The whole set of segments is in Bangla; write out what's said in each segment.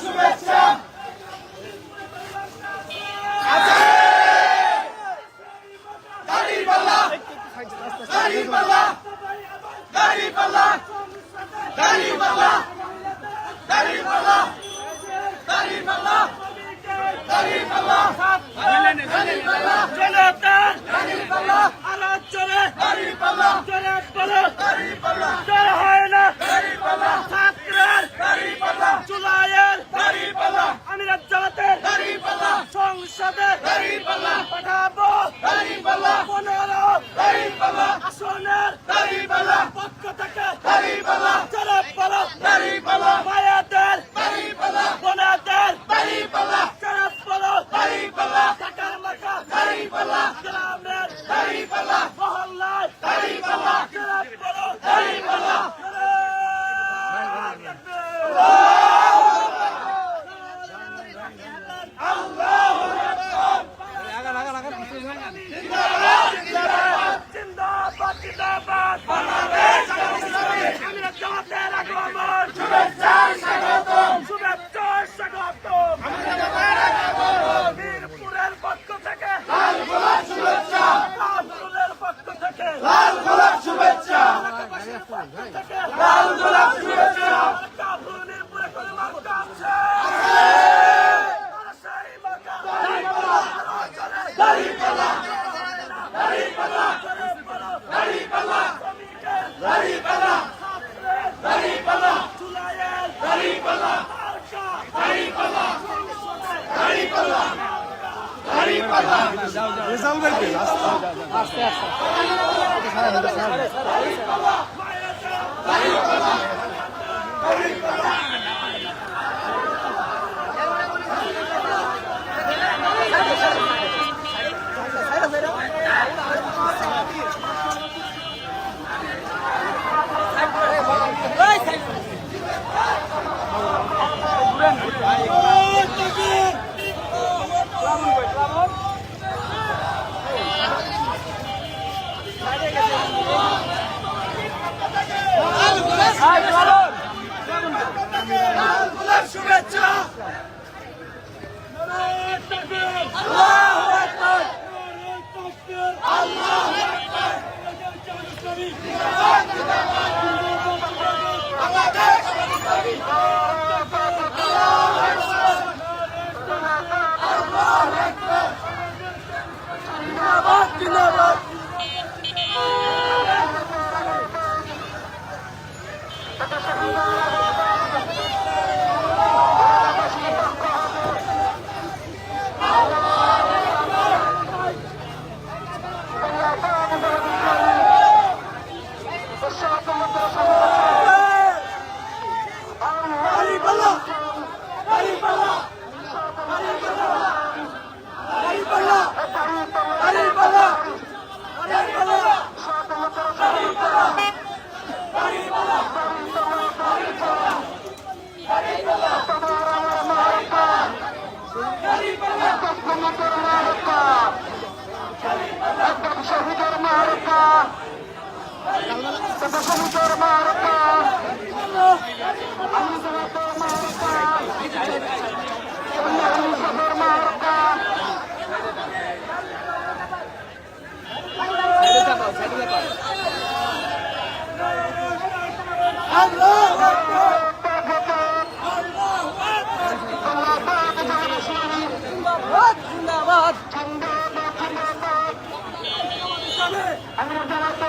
শুভেচ্ছা। শহীদের মারকা। ছোট শহীদের মারকা। আমি আমি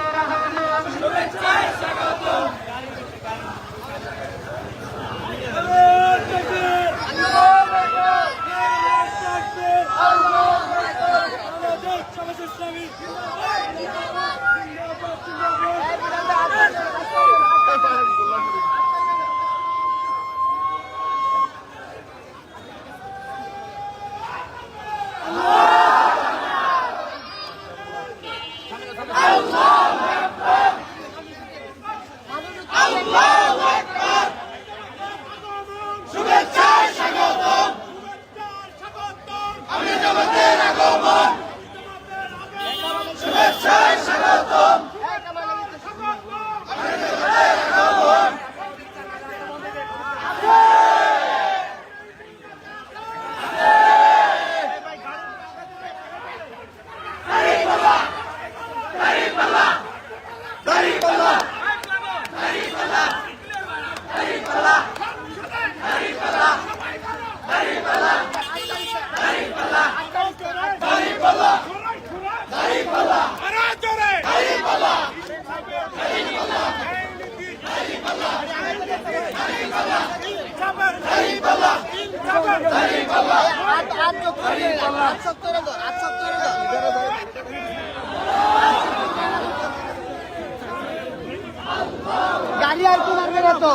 গাড়ি আর কি মারবে না তো।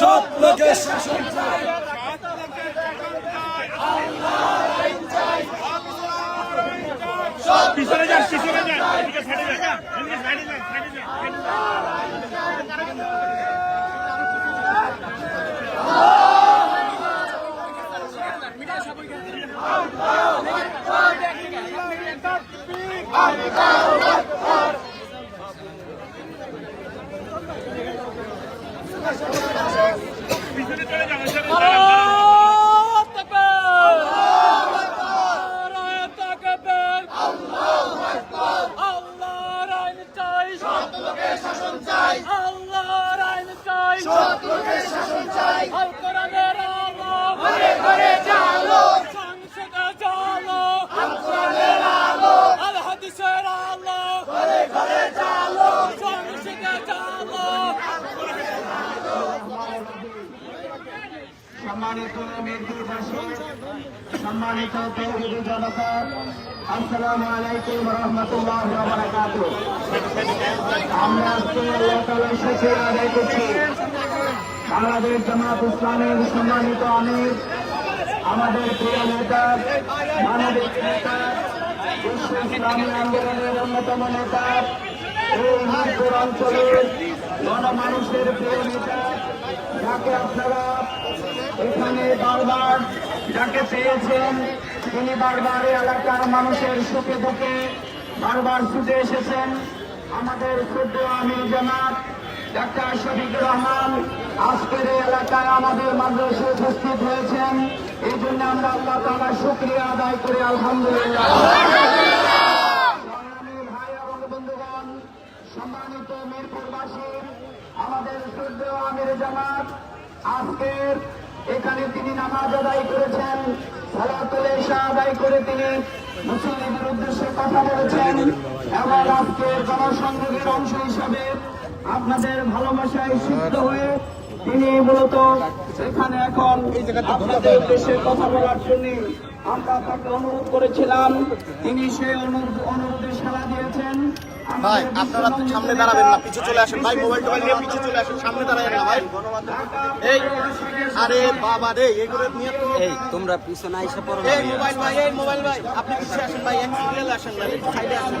সব লোকের শাসন পিছনে যান পিছনে যান। এদিকে সাইডে যান এদিকে সাইডে যান সাইডে যান সম্মানিত মেদিনীবাসী সম্মানিত তৌহিদি জনতা, আসসালামু আলাইকুম রহমতুল্লাহ বারাকাত আমরা আজকে আল্লাহ তাআলার শুকরিয়া আদায় করছি। বাংলাদেশ জামাত ইসলামের সম্মানিত আমির, আমাদের প্রিয় নেতা, মানবিক নেতা, বিশ্ব ইসলামী আন্দোলনের অন্যতম নেতা, এই অঞ্চলের গণমানুষের প্রিয় নেতা, যাকে আপনারা এখানে বারবার যাকে পেয়েছেন, তিনি বারবার এলাকার মানুষের সুখে দুঃখে বারবার ছুটে এসেছেন। আমাদের ক্ষুদ্র আমির জামাত, ডাক্তার শফিক রহমান, আজকের এলাকায় আমাদের মাদ্রাসে উপস্থিত হয়েছেন। এই জন্য আমরা আল্লাহ তালা শুক্রিয়া আদায় করি, আলহামদুলিল্লাহ। আমাদের সূর্য আমির জামাত, আজকের এখানে তিনি নামাজ আদায় করেছেন, সালাতুল ইশা আদায় করে তিনি মুসলিমের উদ্দেশ্যে কথা বলেছেন। এবং আজকে জনসংযোগের অংশ হিসাবে আপনাদের ভালোবাসায় সিদ্ধ হয়ে তিনি মূলত এখানে এখন আপনাদের উদ্দেশ্যে কথা বলার জন্য আমরা তাকে অনুরোধ করেছিলাম তিনি সেই অনুরোধে সাড়া দিয়েছেন। ভাই আপনারা তো সামনে দাঁড়াবেন না পিছু চলে আসেন। ভাই মোবাইল টোবাইল নিয়ে পিছু চলে আসেন সামনে দাঁড়াবেন না ভাই। এই আরে বাবা রে এগুলো নিয়ে তো এই তোমরা পিছনে আইসা পড়ো এই মোবাইল ভাই এই মোবাইল ভাই আপনি পিছিয়ে আসেন ভাই এক সিরিয়াল আসেন ভাই সাইডে আসেন।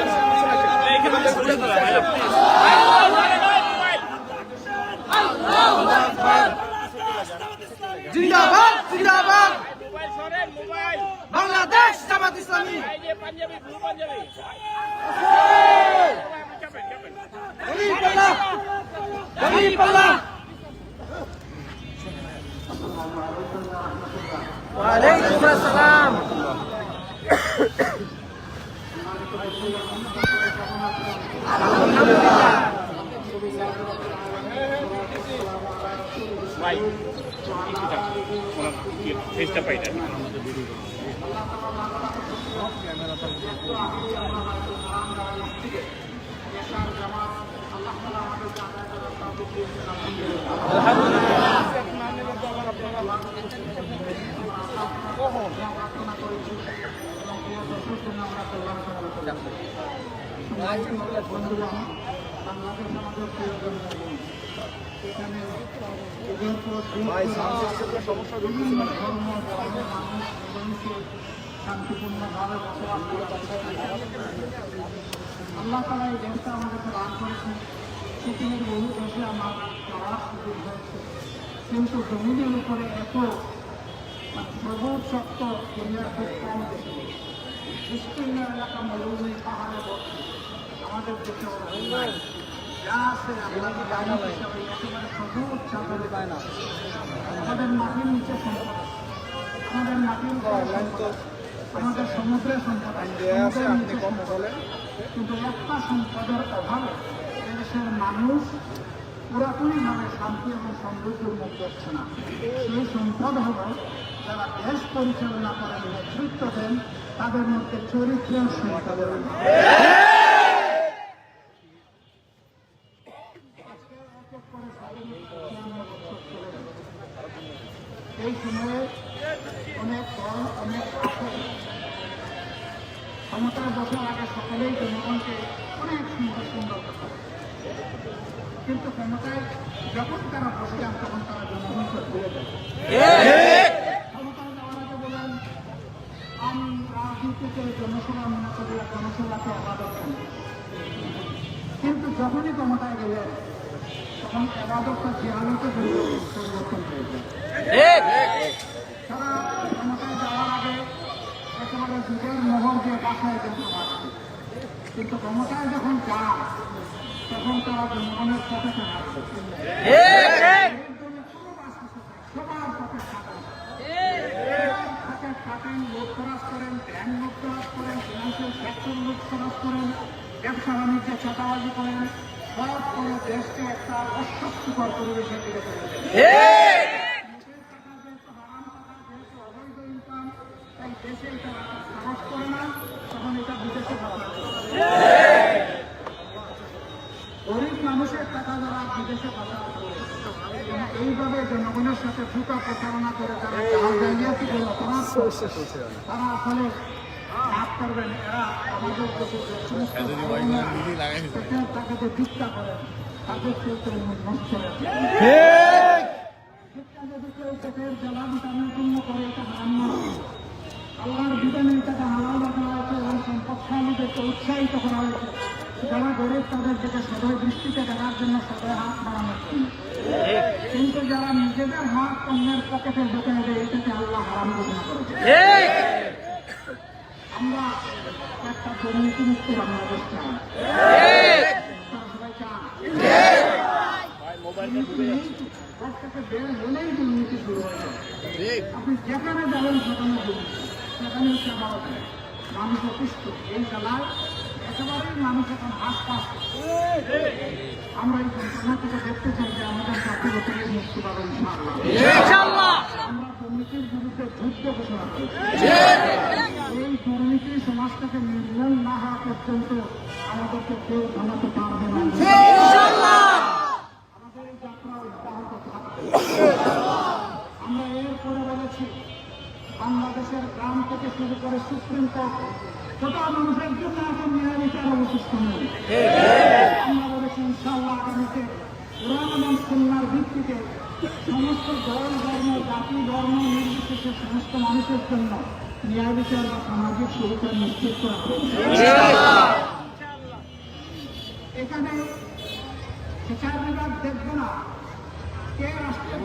এই যে পাঞ্জাবি পাঞ্জাবি চাপেন চাপেন গরিব পাল্লা গরিব পাল্লা ওয়ালাইকুম আসসালাম ভাই ফেসটা পাই না শান্তিপূর্ণভাবে বসবাস করে আল্লাহ তালা এই দেশটা আমাদেরকে দান করেছেন। পৃথিবীর বহু দেশে কিন্তু জমিনের উপরে এত সবুজ শক্ত দুনিয়ার খুব কম দেখি বিস্তীর্ণ এলাকা মরুভূমি পাহাড়ে ভর্তি আমাদের দেশে আমাদের মাটির নিচে আমাদের মাটির। আমাদের সম্পদ। সমুদ্রের সম্পদ আছে। কিন্তু একটা সম্পদের অভাবে এদেশের মানুষ পুরাপুরিভাবে শান্তি এবং সমৃদ্ধির মুখ করছে না সেই সম্পদ হল যারা দেশ পরিচালনা করেন নেতৃত্ব দেন তাদের মধ্যে চরিত্রের সম্পদের অভাব। আজকে এক এক করে স্বাধীনতা ছিয়ান্ন বছর চলে গেল। এই সময়ে অনেক দল, অনেক রাষ্ট্র ক্ষমতায় বসার আগে সকলেই জনগণকে অনেক সুন্দর সুন্দর কিন্তু ক্ষমতায় যখন তারা বসলেন তখন তারা জনগণকে ভুলে যায় জনসভা মনে করি জনসভাকে আবাদত কিন্তু যখনই ক্ষমতায় গেলেন তখন আবাদতটা জিয়ালতে পরিবর্তন যাওয়ার আগে একেবারে যুগের মোহর দিয়ে বাসায় হাঁটছে কিন্তু ক্ষমতায় যখন যান তখন তারা জনগণের পথে হাঁটছে ব্যবসা বাণিজ্যে চাঁদাবাজি করেন বিদেশে গরিব মানুষের টাকা যারা বিদেশে এইভাবে জনগণের সাথে ফুটা প্রচারণা করে করছে, তারা আসলে লাভ করবেন এরা আমাদের সমস্ত টাকাতে করেন তাদের চলতে নষ্ট শিক্ষা যদি কেউ করে এটা হারাম না আল্লাহর বিধানে এটাকে হালাল রাখা হয়েছে এবং উৎসাহিত করা হয়েছে যারা গরিব তাদের দিকে সদয় দৃষ্টিতে দেখার জন্য সদয় হাত জন্য কিন্তু যারা নিজেদের হাত অন্যের পকেটে ঢুকে দেয় এটাকে আল্লাহ হারাম ঘোষণা করেছে। আমরা একটা দুর্নীতি মুক্ত বাংলাদেশ চাই। আপনি যেখানে যাবেন সেখানে সেখানে হচ্ছে আবার মানুষ অতিষ্ঠ। এই জেলায় একেবারেই মানুষ এখন আশপাশ আমরা এই যন্ত্রণা থেকে দেখতে চাই যে আমাদের জাতীয় থেকে মুক্তি পাবেন। আমরা দুর্নীতির বিরুদ্ধে যুদ্ধ ঘোষণা করেছি। এই দুর্নীতি সমাজ থেকে নির্মূল না হওয়া পর্যন্ত আমাদেরকে কেউ থামাতে পারবে না। আমাদের এই যাত্রা অব্যাহত আমরা এরপরে বলেছি, বাংলাদেশের গ্রাম থেকে শুরু করে সুপ্রিম কোর্ট ছোট মানুষের জন্য এখন ন্যায় বিচার অবশিষ্ট নেই। আমরা বলেছি ইনশাল্লাহ আগামীতে কোরআন এবং সন্ন্যার ভিত্তিতে সমস্ত দল ধর্ম জাতি ধর্ম নির্বিশেষে সমস্ত মানুষের জন্য ন্যায় বিচার বা সামাজিক সুবিধা নিশ্চিত করা এখানে বিচার বিভাগ দেখবে না। কে রাষ্ট্রের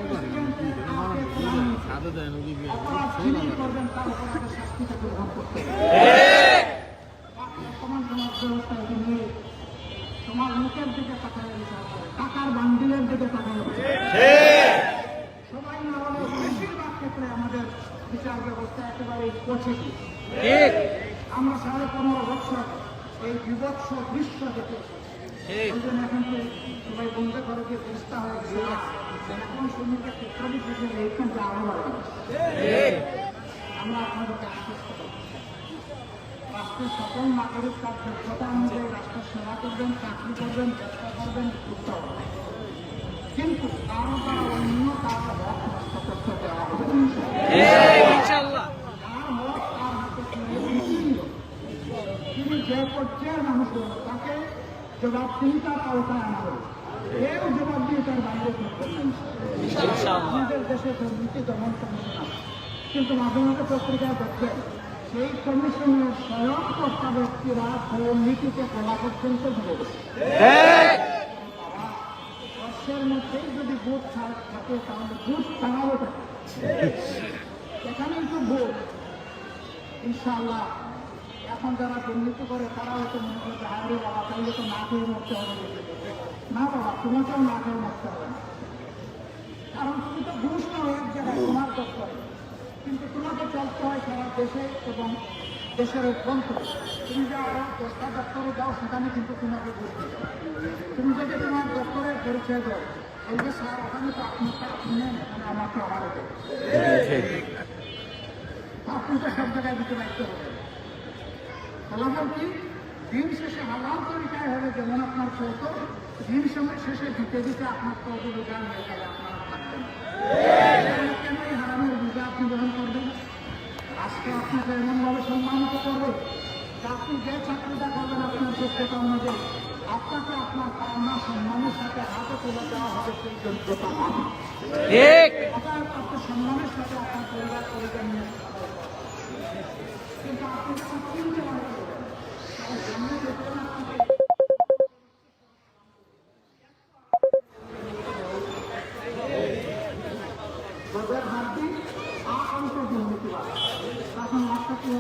অপরাধ যিনি করবেন তার অপরাধের শাস্তি তাকে গ্রহণ করতে হবে বর্তমান সমাজ ব্যবস্থা এটা নিয়ে তোমার মুখের দিকে তাকায় টাকার বান্ডিলের দিকে তাকায় সবাই না হলেও বেশিরভাগ ক্ষেত্রে আমাদের বিচার ব্যবস্থা একেবারে কঠিন। আমরা সাড়ে পনেরো বছর এই বিভৎস দৃশ্য দেখে এখন তো সবাই বন্ধ করে যে চেষ্টা হয়ে গেছে। এখন শ্রমিকের ক্ষেত্র বিশেষে এইখানটা আরও আমরা আপনাদেরকে আশ্বস্ত রাষ্ট্রের সকল নাগরিক তার যোগ্যতা অনুযায়ী রাষ্ট্রের সেবা করবেন চাকরি করবেন ব্যবসা করবেন যুক্ত হবেন কিন্তু কারও দ্বারা অন্য কারও হক নষ্ট করতে দেওয়া হবে তার হাতে তুলে তিনি যে পর্যায়ের মানুষ হন, তাকে জবাবদিহিতার আওতায় আনা হবে কেউ জবাবদিহিতার বাইরে করবেন না। আমাদের দেশে দুর্নীতি দমন কমিশন কিন্তু মাঝে মাঝে পত্রিকায় দেখবেন সেই কমিশনের স্বয়ং কর্তা ব্যক্তিরা দুর্নীতিতে কলা পর্যন্ত বাবা, দশ দেশের মধ্যেই যদি ভোট থাকে তাহলে ভোট ছাড়াবো থাকে এখানেই তো ভোট। ইনশাআল্লাহ এখন যারা দুর্নীতি করে তারা হয়তো মনে করে যে আরে বাবা তাইলে তো না খেয়ে মরতে হবে না বাবা তোমাকেও না খেয়ে মরতে হবে। কারণ তুমি তো ঘুষ নাও এক জায়গায় তোমার দপ্তরে। কিন্তু তোমাকে চলতে হয় সারা দেশে এবং দেশের অভ্যন্ত তুমি যাও দশটা দপ্তরে যাও সেখানে কিন্তু তোমাকে হয়। তুমি যদি তোমার দপ্তরের পরিচয় দাও, এই যে স্যার ওখানে তো আপনারটা আপনি নেন এখানে আমাকে আমারও আপনি তো সব জায়গায় দিতে বাধ্য হবে ফলাফল কি, দিন শেষে হালাল তরিকায় হবে যেমন আপনার চলত, দিন সময় শেষে দিতে দিতে আপনার তো রোজা হয়ে যাবে আপনারা থাকবেন কেন এই হারামের রোজা আপনি গ্রহণ করবেন আজকে আপনাকে এমনভাবে সম্মানিত করবে আপনি যে চাকরিটা করবেন আপনার যোগ্যতা অনুযায়ী আপনাকে আপনার পাওনা সম্মানের সাথে হাতে তুলে দেওয়া হবে সেই যোগ্যতা। ঠিক। অতএব আপনি সম্মানের সাথে আপনার পরিবার নিয়ে কিন্তু আপনি যখন চিনতে তাহলে সামনে দেখবেন আপনাকে রোগের হাড্ডি আকান্ত দুর্নীতিবাদ তখন একটা কি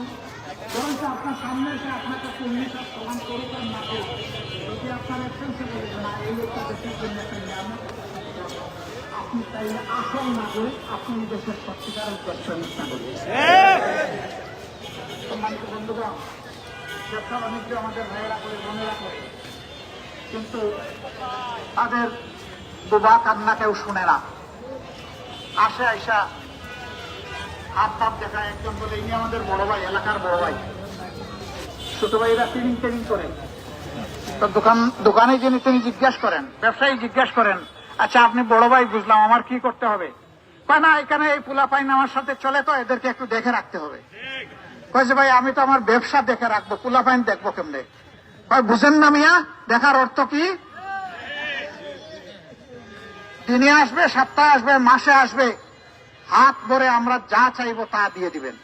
বরঞ্চ আপনার সামনে এসে আপনার কাছে উন্নীত প্রমাণ করুক আর না করুক, যদি আপনার এক্সেন্সে বলে না, এই লোকটা দেশের জন্য একটা আপনি তাই আসল নাগরিক, আপনি এই দেশের সত্যিকার উদ্দেশ্য নাগরিক। সম্মানিত বন্ধুগণ, ব্যবসা বাণিজ্য আমাদের ভাইয়েরা করে, বোনেরা করে। কিন্তু তাদের দুবা কান্না কেউ শুনে না। আসে, আইসা হাত পাপ দেখায়, একজন বলে, ইনি আমাদের বড় ভাই, এলাকার বড় ভাই। ছোট ভাইরা ট্রেনিং ট্রেনিং করে। তো দোকান, দোকানে যিনি, তিনি জিজ্ঞাসা করেন, ব্যবসায়ী জিজ্ঞাসা করেন আচ্ছা আপনি বড় ভাই বুঝলাম, আমার কি করতে হবে? কয়, না, এখানে এই পোলা পাইন আমার সাথে চলে তো, এদেরকে একটু দেখে রাখতে হবে। কয় যে ভাই, আমি তো আমার ব্যবসা দেখে রাখব পোলা পাইন দেখব কেমনে? কয়, বুঝেন না মিয়া, দেখার অর্থ কি? দিনে আসবে, সপ্তাহে আসবে, মাসে আসবে। হাত ধরে আমরা যা চাইব তা দিয়ে দিবেন।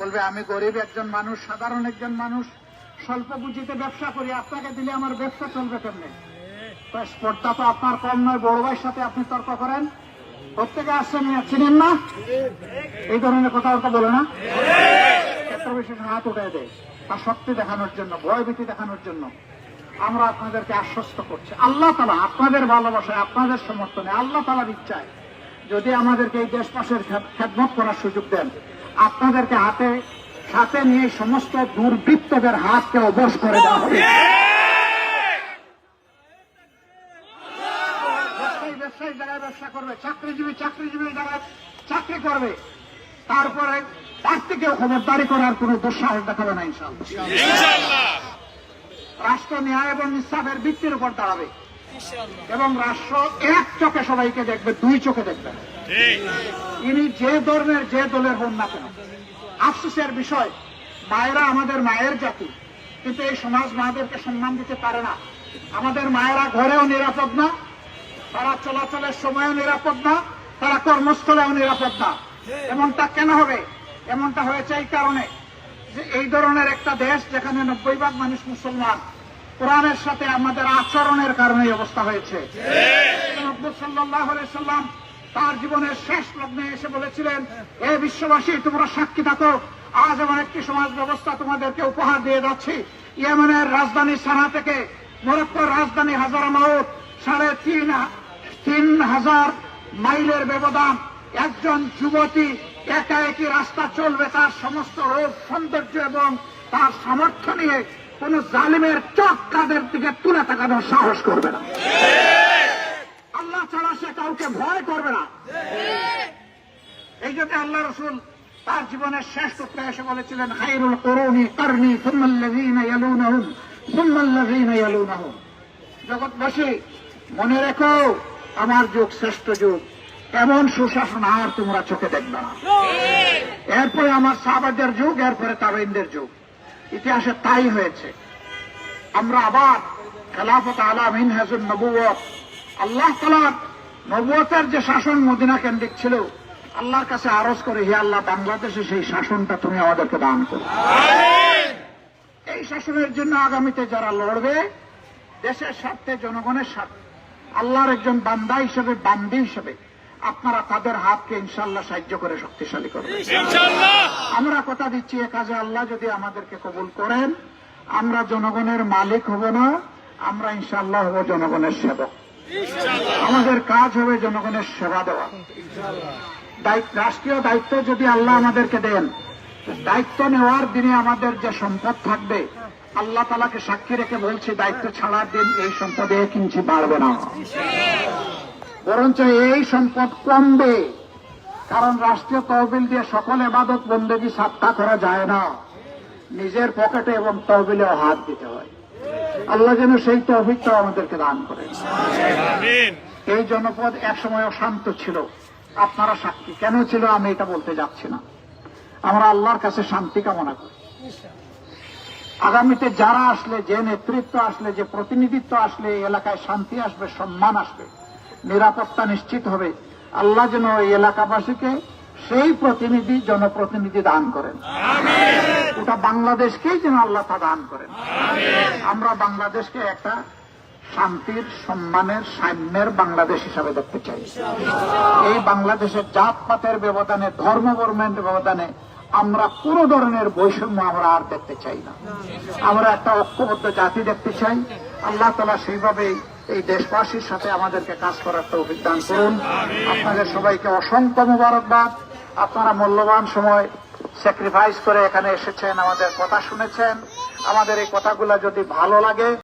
বলবে, আমি গরিব একজন মানুষ, সাধারণ একজন মানুষ, স্বল্প পুঁজিতে ব্যবসা করি, আপনাকে দিলে আমার ব্যবসা চলবে কেমনে? স্পর্ধা তো আপনার কম নয়, বড় ভাইয়ের সাথে আপনি তর্ক করেন। প্রত্যেকে আসছেন চিনেন না? এই ধরনের কথাবার্তা বলে না? ক্ষেত্র হাত উঠে দেয়, তার শক্তি দেখানোর জন্য, ভয়ভীতি দেখানোর জন্য। আমরা আপনাদেরকে আশ্বস্ত করছি। আল্লাহ তালা আপনাদের ভালোবাসায়, আপনাদের সমর্থনে, আল্লাহ তালার ইচ্ছায় যদি আমাদেরকে এই দেশবাসের খেদমত করার সুযোগ দেন। আপনাদেরকে হাতে সাথে নিয়ে সমস্ত দুর্বৃত্তদের হাতকে অবশ করে দেওয়া হবে। ব্যবসায়ী ব্যবসায়ী জায়গায় ব্যবসা করবে চাকরিজীবী চাকরিজীবী জায়গায় চাকরি করবে। তারপরে তার থেকেও খবরদারি করার কোন দুঃসাহস দেখাবে না ইনশাল্লাহ রাষ্ট্র ন্যায় এবং ইনসাফের ভিত্তির উপর দাঁড়াবে। এবং রাষ্ট্র এক চোখে সবাইকে দেখবে দুই চোখে দেখবে। না। ইনি যে ধর্মের যে দলের হন না কেন? আফসোসের বিষয় মায়েরা আমাদের মায়ের জাতি কিন্তু এই সমাজ মায়েদেরকে সম্মান দিতে পারে না। আমাদের মায়েরা ঘরেও নিরাপদ না তারা চলাচলের সময়ও নিরাপদ না তারা কর্মস্থলেও নিরাপদ না। এমনটা কেন হবে? এমনটা হয়েছে এই কারণে যে এই ধরনের একটা দেশ যেখানে নব্বই ভাগ মানুষ মুসলমান কোরআনের সাথে আমাদের আচরণের কারণে অবস্থা হয়েছে। সাল্লাহ সাল্লাম তার জীবনের শেষ লগ্নে এসে বলেছিলেন, এ বিশ্ববাসী, তোমরা সাক্ষী থাকো। আজ এমন একটি সমাজ ব্যবস্থা তোমাদেরকে উপহার দিয়ে যাচ্ছি। ইয়েমেনের রাজধানী সানা থেকে মরক্কোর রাজধানী হাজার মাউত, সাড়ে তিন তিন হাজার মাইলের ব্যবধান। একজন যুবতী একা একই রাস্তা চলবে, তার সমস্ত রূপ সৌন্দর্য এবং তার সামর্থ্য নিয়ে কোন জালিমের চোখ তাদের দিকে তুলে তাকানোর সাহস করবে না। কাউকে ভয় করবে না। এই জন্য আল্লাহ রসুল তার জীবনের শেষ সূত্রে এসে বলেছিলেন, খাইরুল করুনি করনি সুম্মাল্লাযীনা ইয়ালুনাহুম সুম্মাল্লাযীনা ইয়ালুনাহুম। জগৎবাসী, মনে রেখো, আমার যুগ শ্রেষ্ঠ যুগ। এমন সুশাসন আর তোমরা চোখে দেখবে না। এরপরে আমার সাহাবাদের যুগ, এরপরে তাবেইনদের যুগ। ইতিহাসে তাই হয়েছে। আমরা আবার খেলাফত আলাম ইনহাজুল নবুয়ত আল্লাহ তালার নবুয়তের যে শাসন মদিনা কেন্দ্রিক ছিল আল্লাহর কাছে আরজ করে হে আল্লাহ বাংলাদেশে সেই শাসনটা তুমি আমাদেরকে দান করো। এই শাসনের জন্য আগামীতে যারা লড়বে দেশের স্বার্থে জনগণের স্বার্থে আল্লাহর একজন বান্দা হিসেবে বান্দি হিসেবে আপনারা তাদের হাতকে ইনশাল্লাহ সাহায্য করে শক্তিশালী করবেন। আমরা কথা দিচ্ছি এ কাজে আল্লাহ যদি আমাদেরকে কবুল করেন আমরা জনগণের মালিক হব না আমরা ইনশাল্লাহ হব জনগণের সেবক। আমাদের কাজ হবে জনগণের সেবা দেওয়া। রাষ্ট্রীয় দায়িত্ব যদি আল্লাহ আমাদেরকে দেন দায়িত্ব নেওয়ার দিনে আমাদের যে সম্পদ থাকবে, আল্লাহ তালাকে সাক্ষী রেখে বলছি, দায়িত্ব ছাড়ার দিন এই সম্পদে এক ইঞ্চি বাড়বে না। বরঞ্চ এই সম্পদ কমবে। কারণ রাষ্ট্রীয় তহবিল দিয়ে সকল এবাদত বন্দেগী সাত্তা করা যায় না। নিজের পকেটে এবং তহবিলেও হাত দিতে হয়। আল্লাহ যেন সেই তহবিলটাও আমাদেরকে দান করে এই জনপদ একসময় অশান্ত ছিল। আপনারা সাক্ষী। কেন ছিল আমি এটা বলতে যাচ্ছি না। আমরা আল্লাহর কাছে শান্তি কামনা করি। আগামীতে যারা আসলে যে নেতৃত্ব আসলে যে প্রতিনিধিত্ব আসলে এই এলাকায় শান্তি আসবে সম্মান আসবে নিরাপত্তা নিশ্চিত হবে আল্লাহ যেন এই এলাকাবাসীকে সেই প্রতিনিধি জনপ্রতিনিধি দান করেন। ওটা বাংলাদেশকেই যেন আল্লাহ তা দান করেন। আমরা বাংলাদেশকে একটা শান্তির, সম্মানের, সাম্যের বাংলাদেশ হিসাবে দেখতে চাই। এই বাংলাদেশের জাতপাতের ব্যবধানে, ধর্ম বর্মের ব্যবধানে আমরা কোনো ধরনের বৈষম্য আমরা আর দেখতে চাই না। আমরা একটা ঐক্যবদ্ধ জাতি দেখতে চাই। আল্লাহ তালা সেইভাবে এই দেশবাসীর সাথে আমাদেরকে কাজ করার তো অভিজ্ঞান করুন। আপনাদের সবাইকে অসংখ্য মোবারকবাদ। আপনারা মূল্যবান সময় স্যাক্রিফাইস করে এখানে এসেছেন আমাদের কথা শুনেছেন। আমাদের এই কথাগুলো যদি ভালো লাগে